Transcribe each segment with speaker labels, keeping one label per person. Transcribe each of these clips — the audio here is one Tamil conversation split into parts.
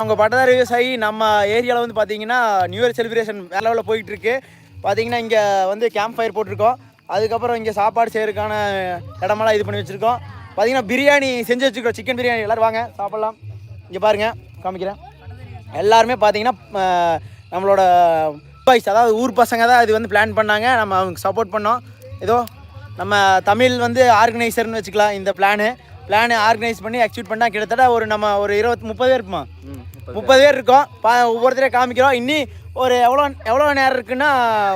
Speaker 1: அவங்க பட்டதாரி விவசாயி நம்ம ஏரியாவில் வந்து பார்த்தீங்கன்னா நியூ இயர் செலிப்ரேஷன் வேற லெவலில் போயிட்டு இருக்கு. பார்த்தீங்கன்னா இங்கே வந்து கேம்ப் ஃபயர் போட்டிருக்கோம். அதுக்கப்புறம் இங்கே சாப்பாடு செய்யறதுக்கான இடமெல்லாம் இது பண்ணி வச்சுருக்கோம். பார்த்தீங்கன்னா பிரியாணி செஞ்சு வச்சுருக்கோம். சிக்கன் பிரியாணி. எல்லோரும் வாங்க சாப்பிட்லாம். இங்கே பாருங்கள் காமிக்கிறேன். எல்லாருமே பார்த்தீங்கன்னா நம்மளோட பாய்ஸ் அதாவது ஊர் பசங்க தான் இது வந்து பிளான் பண்ணாங்க. நம்ம அவங்க சப்போர்ட் பண்ணோம். ஏதோ நம்ம தமிழ் வந்து ஆர்கனைசர்னு வச்சுக்கலாம் இந்த பிளானு பிளானு ஆர்கனைஸ் பண்ணி எக்ஸிக்யூட் பண்ணால் கிட்டத்தட்ட ஒரு நம்ம ஒரு இருபத்தி முப்பது பேர் இருப்போம் முப்பது பேர். இருக்கோம். பா ஒவ்வொருத்தரையும் காமிக்கிறோம். இன்னி ஒரு எவ்வளோ எவ்வளோ நேரம் இருக்குன்னா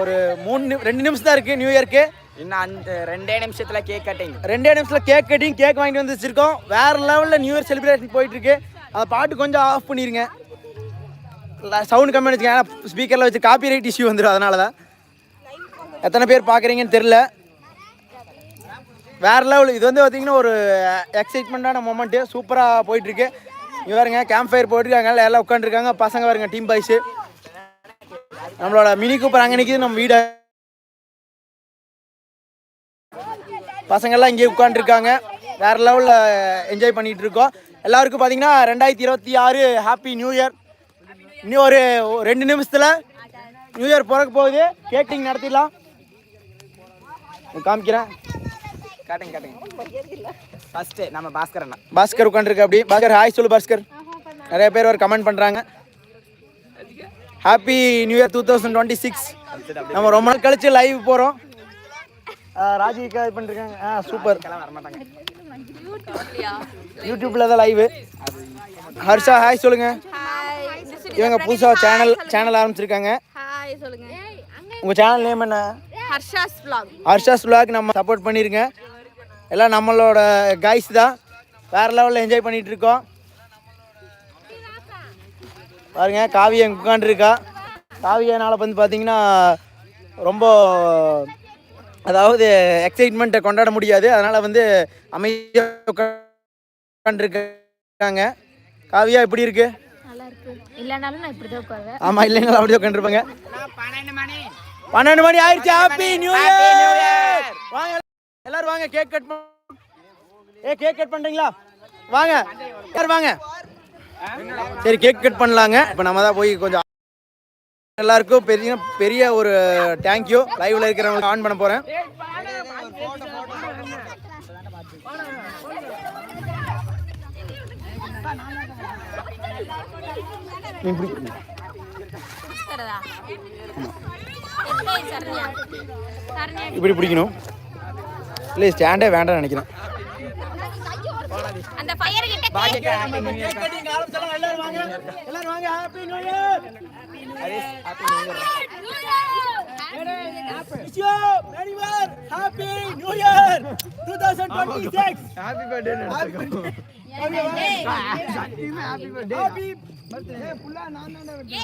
Speaker 1: ஒரு மூணு ரெண்டு நிமிஷம் தான் இருக்குது நியூ இயர்க்கு
Speaker 2: இன்னும் அந்த ரெண்டே நிமிஷத்துல கேக் கட்டிங்
Speaker 1: ரெண்டே நிமிஷத்தில் கேக் கட்டிங் கேக் வாங்கிட்டு வந்து வச்சிருக்கோம். வேறு லெவலில் நியூ இயர் செலிப்ரேஷன் போயிட்டுருக்கு. அந்த பாட்டு கொஞ்சம் ஆஃப் பண்ணிடுங்க சவுண்ட் கம்மி வச்சுக்கோங்க. ஏன்னா ஸ்பீக்கரில் வச்சு காப்பி ரைட் இஷ்யூ வந்துடும் அதனால தான் எத்தனை பேர் பார்க்குறீங்கன்னு தெரில வேறு லெவல் இது வந்து பார்த்தீங்கன்னா ஒரு எக்ஸைட்மெண்ட்டான மூமெண்ட்டு சூப்பராக போயிட்டுருக்கு. இங்கே பாருங்க கேம்ப் ஃபயர் போயிட்டுருக்காங்க. எல்லாம் உட்காந்துருக்காங்க பசங்க வருங்க டீம் பாய்ஸு நம்மளோட மினி கூப்பர் அங்கே நிற்கிது நம்ம வீடு. பசங்கள்லாம் இங்கே உட்காந்துருக்காங்க வேற லெவலில் என்ஜாய் பண்ணிட்டு இருக்கோம் எல்லாருக்கும் பார்த்தீங்கன்னா ரெண்டாயிரத்தி இருபத்தி ஆறு ஹாப்பி நியூ இயர் இன்னும் ஒரு ஒரு ரெண்டு நிமிஷத்தில் நியூ இயர் பிறக்க போகுது. கேட்டிங் நடத்திடலாம். காமிக்கிறேன்.
Speaker 2: காட்டுங்க காட்டுங்க. ஃபர்ஸ்ட் நம்ம பாஸ்கர் அண்ணா.
Speaker 1: பாஸ்கர் உட்காந்துருக்கு அப்படி. பாஸ்கர் ஹாய் சொல்லு பாஸ்கர். நிறைய பேர் ஒரு கமெண்ட் பண்ணுறாங்க happy new year two thousand twenty six நம்ம ரொம்ப நாள் கழிச்சு லைவ் போகிறோம் ராஜிகா இது பண்ணிருக்காங்க. ஆ சூப்பர்
Speaker 2: வர மாட்டாங்க
Speaker 1: யூடியூப்ல தான் லைவ் ஹர்ஷா ஹாய் சொல்லுங்க. இவங்க புதுசா சேனல் சேனல் ஆரம்பிச்சிருக்காங்க.
Speaker 3: ஹாய் சொல்லுங்க.
Speaker 1: உங்க சேனல் நேம் என்ன?
Speaker 3: ஹர்ஷாஸ் vlog.
Speaker 1: ஹர்ஷாஸ் vlog நம்ம சப்போர்ட் பண்ணிருங்க. எல்லாம் நம்மளோட கைஸ் தான். வேற லெவலில் என்ஜாய் பண்ணிட்டு இருக்கோம். பாருங்க காவியா உட்காந்துருக்கா காவியனால வந்து பார்த்தீங்கன்னா ரொம்ப அதாவது எக்ஸைட்மெண்ட்டை கொண்டாட முடியாது. அதனால் வந்து அமைதியாக உட்காந்துருக்காங்க காவியா எப்படி இருக்கு?
Speaker 3: நல்லா இருக்கு இல்லனாலும்
Speaker 1: அப்படியே உட்காந்துருப்பாங்க
Speaker 2: பன்னெண்டு மணி.
Speaker 1: பன்னெண்டு மணி ஆயிடுச்சு. ஹாப்பி நியூ இயர் வாங்க. எல்லாரும் வாங்க கேக் கட் ஏ கேக் கட் பண்றீங்களா? வாங்க எல்லாரும் வாங்க. சரி கேக் கட் பண்ணலாங்க. இப்போ நம்ம தான் போய் கொஞ்சம் எல்லாருக்கும் பெரிய பெரிய ஒரு தேங்க்யூ லைவ்ல இருக்கிறவங்க ஆன் பண்ண போறேன். இப்படி பிடிக்கணும். இல்லை ஸ்டாண்டே வேண்டாம் நினைக்கிறேன்.
Speaker 3: அந்த ஃபயர் கிட்ட
Speaker 1: எல்லாரும் வாங்க. எல்லாரும் வாங்க. Happy new year wish you very well happy new year 2026 happy birthday happy birthday happy birthday புல்லா நான் தான் வாங்க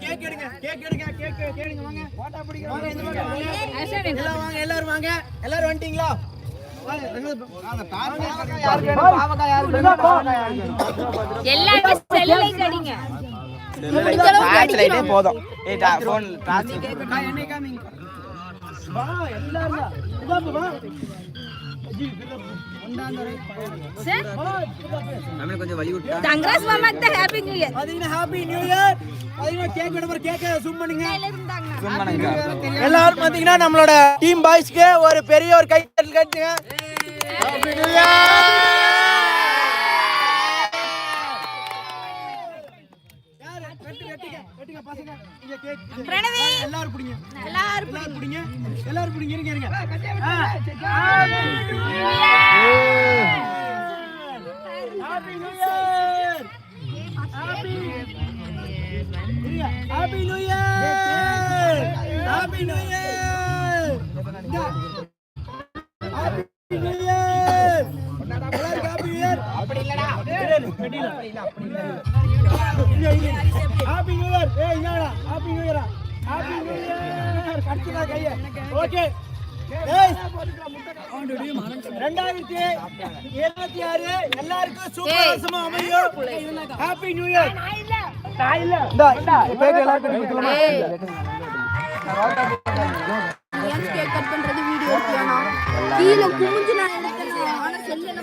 Speaker 1: கேக் எடுங்க கேக் எடுங்க கேக் கேளுங்க வாங்க பிடிங்க வாங்க இந்த பக்கம் எல்லாம் வாங்க. எல்லாரும் வாங்க எல்லாரும் வந்துட்டீங்களா
Speaker 2: போதும்
Speaker 3: தங்கராஜ் தான் happy new year
Speaker 1: happy new year பாத்தீங்கன்னா கேக் விட கேக்க ஜூம் பண்ணுங்க. எல்லாரும் பாத்தீங்கன்னா நம்மளோட டீம் பாய்ஸ்க்கு ஒரு பெரிய ஒரு கை தட்டல் கட்டுங்க! எல்லாரும் பிடிங்க.
Speaker 3: எல்லாரும்
Speaker 1: எல்லாரும் பிடிங்க. எல்லாரும் பிடிங்க, இருங்க, இருங்க. ஆ. Happy New Year! Happy இருங்க. Happy New Year! Happy New Year! இந்தா. Happy New Year! எல்லாருக்கும் Happy New Year! வெட்டிடலாம். இங்க, இங்க. Happy New Year! ஏய், இங்கடா. New Year ஆ? Happy New Year! கடிச்சுடா கையை. ரெண்டாயிரத்தி இருபத்தி ஆறு எல்லாருக்கும் சூப்பர் அமையும் ஹாப்பி நியூ இயர் இந்தா, பேக்கு எல்லாருக்கும் கொடுத்துருமா?
Speaker 3: ஏன் கேக் கட் பண்றது வீடியோ எடுக்கலாமா கீழே குமிஞ்சு நான் எடுத்தேன் ஆனா செல்ல என்ன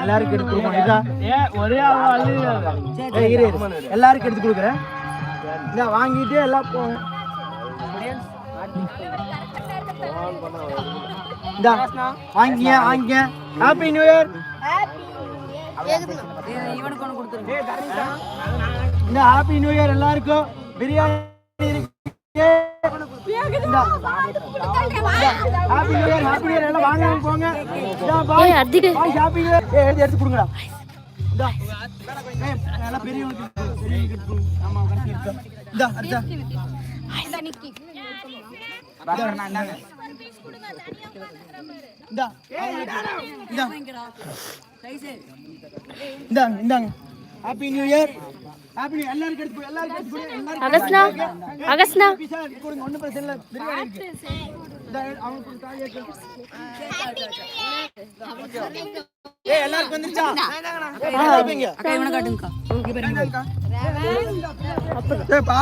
Speaker 1: எல்லாருக்கும் எடுத்து கொடுக்கணும். இரு. எல்லாருக்கும் எடுத்து கொடுக்குறேன். இந்த வாங்கிட்டு எல்லாம் போ. இந்தா வாங்கிங்க வாங்கிங்க. ஹாப்பி நியூ இயர் இந்த ஹாப்பி நியூ இயர் எல்லாருக்கும். பிரியாணி இருக்கு. எடுத்து கொடுங்கடா இந்தா இந்தாங்க happy new year happy new எல்லாருக்கும் எடுத்து கொடு, எல்லாருக்கும் எடுத்து
Speaker 3: அகஸ்னா அகஸ்னா.
Speaker 1: கொடுங்க ஒன்றும் பிரச்சனை இல்லை. பிரியாணி இருக்கு. ஏய், பா-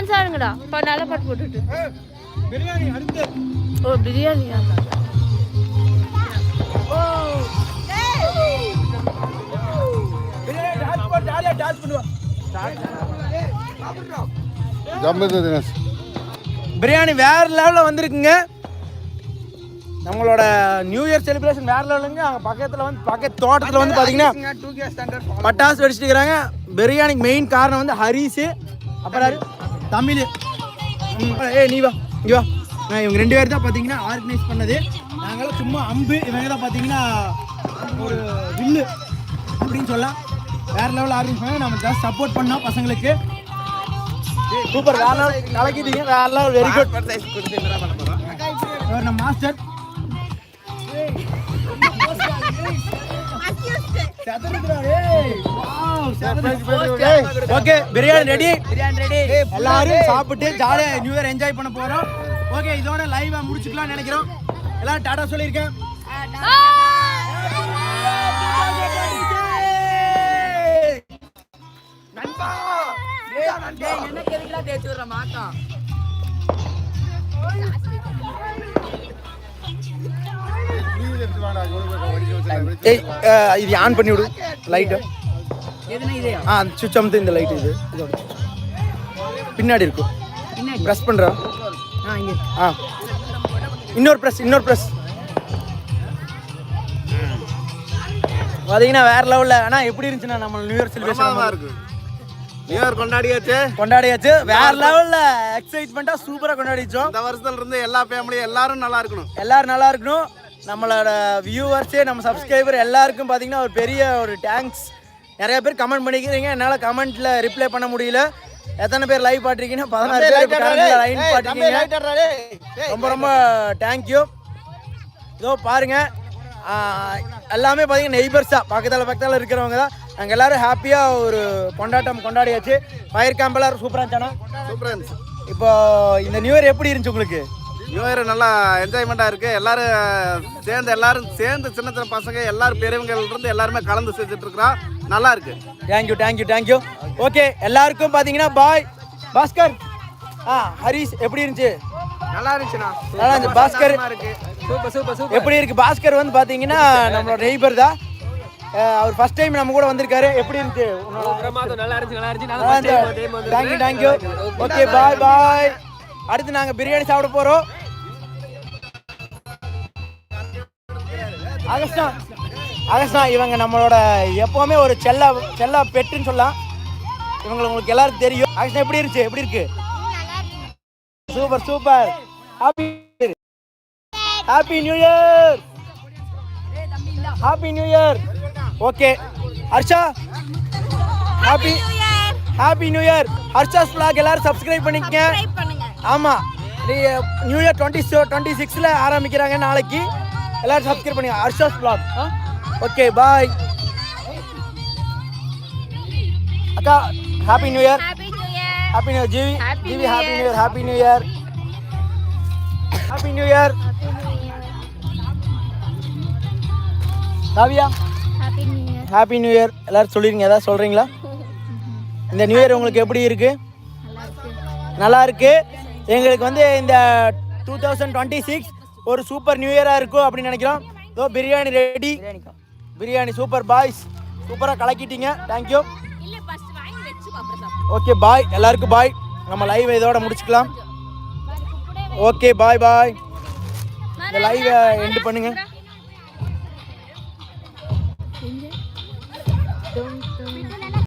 Speaker 3: டான்ஸ் ஆடுங்கடா. இப்போ நல்ல பாட்டு போட்டுட்டு. ஓ பிரியாணியா
Speaker 1: பிரியாணி வேற லெவலில் வந்திருக்குங்க. நம்மளோட நியூ இயர் செலிப்ரேஷன் வேற லெவலுங்க அங்கே பக்கத்தில் வந்து பக்கத்து தோட்டத்தில் வந்து பார்த்தீங்கன்னா பட்டாசு வெடிச்சிட்டு இருக்கிறாங்க. பிரியாணிக்கு மெயின் காரணம் வந்து ஹரிஸு அப்புறம்? தமிழ். ஏ ஏய் நீ வா இங்கே வா. இவங்க ரெண்டு பேர் தான் பார்த்தீங்கன்னா ஆர்கனைஸ் பண்ணது. நாங்களாம் சும்மா அம்பு இவங்க தான் பார்த்தீங்கன்னா ஒரு வில்லு அப்படின்னு சொல்லலாம். வேறு லெவலில் ஆர்கனைஸ் பண்ணி நம்ம ஜஸ்ட் சப்போர்ட் பண்ணோம் பசங்களுக்கு. சூப்பர் வேற லெவல் கலக்கிட்டீங்க வேற லெவல் வெரி குட் நம்ம master okay biryani ready biryani ready எல்லாரும் சாப்பிட்டு ஜாலியா நியூ இயர் என்ஜாய் பண்ண போறோம். ஓகே இதோட லைவா முடிச்சுக்கலாம் நினைக்கிறோம். எல்லாரும் டாடா சொல்லியிருக்கேன். நண்பா அஹ், இது ஆன் பண்ணி விடு. லைட்டு ஆ சுவிட்ச் அமுத்து இந்த லைட் இது. இதோட பின்னாடி இருக்கும் ப்ரெஸ் பண்ணுறா ஆ இன்னொரு ப்ரெஸ் இன்னொரு ப்ரெஸ் பார்த்தீங்கன்னா வேற லெவலில் ஆனால் எப்படி இருந்துச்சுன்னா நம்ம நியூ இயர் செலிப்ரேஷன்
Speaker 4: இருக்கு. நியூ இயர் கொண்டாடியாச்சு.
Speaker 1: கொண்டாடியாச்சு. வேற லெவலில் எக்ஸைட்மெண்ட்டாக சூப்பராக கொண்டாடிச்சோம்.
Speaker 4: இந்த வருஷத்துல இருந்து எல்லா ஃபேமிலியும் எல்லாரும் நல்லா இருக்கணும்.
Speaker 1: எல்லாரும் நல்லா இருக்கணும். நம்மளோட வியூவர்ஸே நம்ம சப்ஸ்கிரைபர் எல்லாருக்கும் பார்த்தீங்கன்னா ஒரு பெரிய ஒரு தேங்க்ஸ் நிறைய பேர் கமெண்ட் பண்ணிக்கிறீங்க. என்னால் கமெண்ட்டில் ரிப்ளை பண்ண முடியல. எத்தனை பேர் லைவ் பாட்டிருக்கீங்கன்னா பதினாறு பேர் லைன் பாட்டிருக்கீங்க ரொம்ப ரொம்ப தேங்க்யூ இதோ பாருங்க. ஆஹ், எல்லாமே பார்த்தீங்கன்னா நெய்பர்ஸ் தான். பக்கத்தில் பக்கத்தில் இருக்கிறவங்க தான். நாங்கள் எல்லாரும் ஹாப்பியாக ஒரு கொண்டாட்டம் கொண்டாடியாச்சு. ஃபயர் கேம்ப் எல்லாரும் சூப்பராக இருந்துச்சானா
Speaker 4: சூப்பரா இருந்துச்சு.
Speaker 1: இப்போ இந்த நியூ இயர் எப்படி இருந்துச்சு உங்களுக்கு?
Speaker 4: நியூ இயர் நல்லா என்ஜாய்மெண்டா இருக்கு. எல்லாரும் சேர்ந்து எல்லாரும் சேர்ந்து சின்ன சின்ன பசங்க எல்லாரும் பெரியவங்கள்ல இருந்து எல்லாருமே கலந்து செஞ்சுட்டு இருக்கிறோம் நல்லா இருக்கு.
Speaker 1: தேங்க்யூ தேங்க்யூ தேங்க்யூ ஓகே எல்லாருக்கும் பார்த்தீங்கன்னா பாய் பாஸ்கர் ஆ ஹரிஷ் எப்படி இருந்துச்சு?
Speaker 2: நல்லா இருந்துச்சுண்ணா.
Speaker 1: நல்லா இருந்துச்சு. Bhaskar
Speaker 2: super super super.
Speaker 1: எப்படி இருக்கு? பாஸ்கர் வந்து பார்த்தீங்கன்னா நம்மளோட நெய்பர் தான். அவர் ஃபர்ஸ்ட் டைம் நம்ம கூட வந்திருக்காரு. எப்படி இருந்துச்சு?
Speaker 2: நல்லா இருந்துச்சு
Speaker 1: thank you thank you okay bye bye அடுத்து நாங்கள் பிரியாணி சாப்பிட போகிறோம் அகஸ்டா அகஸ்டா இவங்க நம்மளோட எப்போவுமே ஒரு செல்ல செல்ல பெட்டுன்னு சொல்லலாம். இவங்களை உங்களுக்கு எல்லாருக்கும் தெரியும். ஆக்சுவலா எப்படி இருந்துச்சு? எப்படி இருக்கு? Super super. Happy happy new year happy new year okay Harsha happy happy new year Harsha's vlog எல்லாரும் சப்ஸ்கிரைப் பண்ணிக்கங்க. ஆமா. நியூ இயர் டுவெண்ட்டி டுவெண்ட்டி சிக்ஸில் ஆரம்பிக்கிறாங்க நாளைக்கு. எல்லாரும் சப்ஸ்கிரைப் பண்ணுங்க. ஹர்ஷாஸ் vlog. ஓகே பாய் அக்கா happy new year
Speaker 3: happy new
Speaker 1: GV GV happy. New year happy new year happy new year Kaviya
Speaker 3: happy new year
Speaker 1: happy new year எல்லாரும் சொல்லிருங்க ஏதாவது சொல்றீங்களா? இந்த நியூ இயர் உங்களுக்கு எப்படி இருக்கு? நல்லா இருக்கு. எங்களுக்கு வந்து இந்த டூ தௌசண்ட் டுவெண்ட்டி சிக்ஸ் ஒரு சூப்பர் நியூ இயரா இருக்கும் அப்படின்னு நினைக்கிறோம். இதோ biryani ready biryani super boys சூப்பராக கலக்கிட்டீங்க. தேங்க்யூ
Speaker 3: இல்ல ஃபர்ஸ்ட் வாங்கி வெச்சு அப்புறம்
Speaker 1: ஓகே பாய் எல்லாருக்கும் பாய் நம்ம லைவ் இதோட முடிச்சுக்கலாம். ஓகே பாய் பாய் இந்த லைவை எண்டு பண்ணுங்க.